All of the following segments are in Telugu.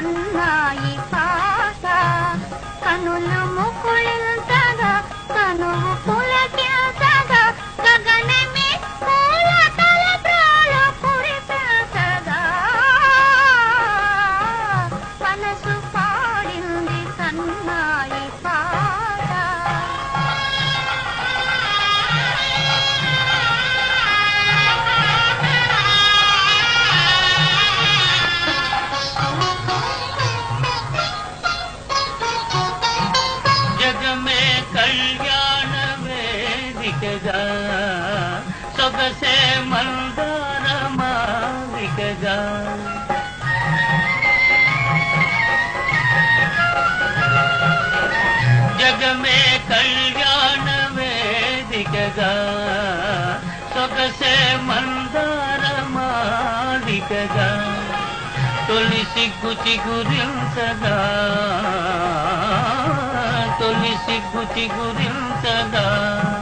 అన్నాయి కాక కనుల ముకుళ सबसे मंदार मालिक जा। जग में कल्याण वेदिक जा। सबसे मंदार मालिक जा। तुलसी गुचि गुरिल सदा। तुलसी कुछ गुरिल सदा।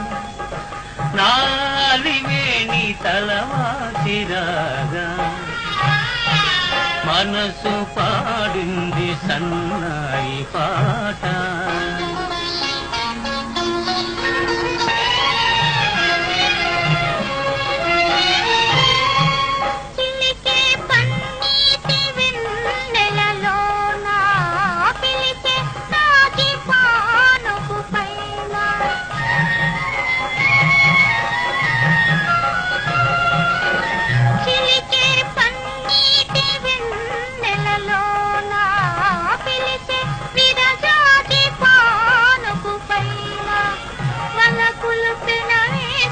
నాలివేణి తలవాసిరాగా మనసు పాడింది సన్నాయి పాట.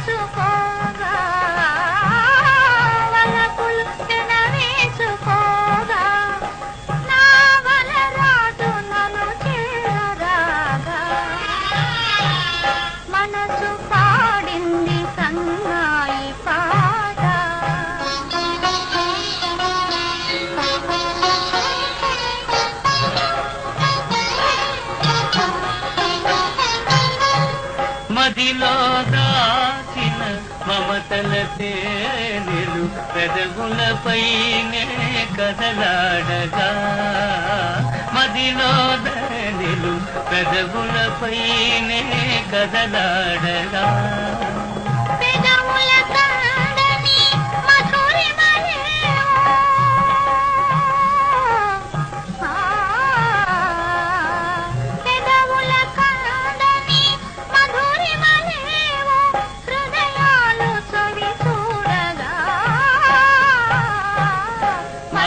పెనవేసుకోగా వలపులు పెనవేసుకోగా నా వలరాజు నన్ను చేరరాగా. మనసు పాడింది సన్నాయి పాట. మదిలో మమతల తేనెలు పెదవులపైనే కదలాడగా. మదిలో దానిలు పెదవులపైనే కదలాడగా.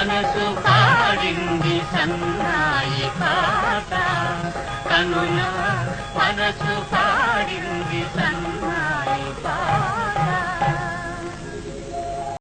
మనసు పాడింది సన్నాయి పాట. కనుల మనసు పాడింది సన్నాయి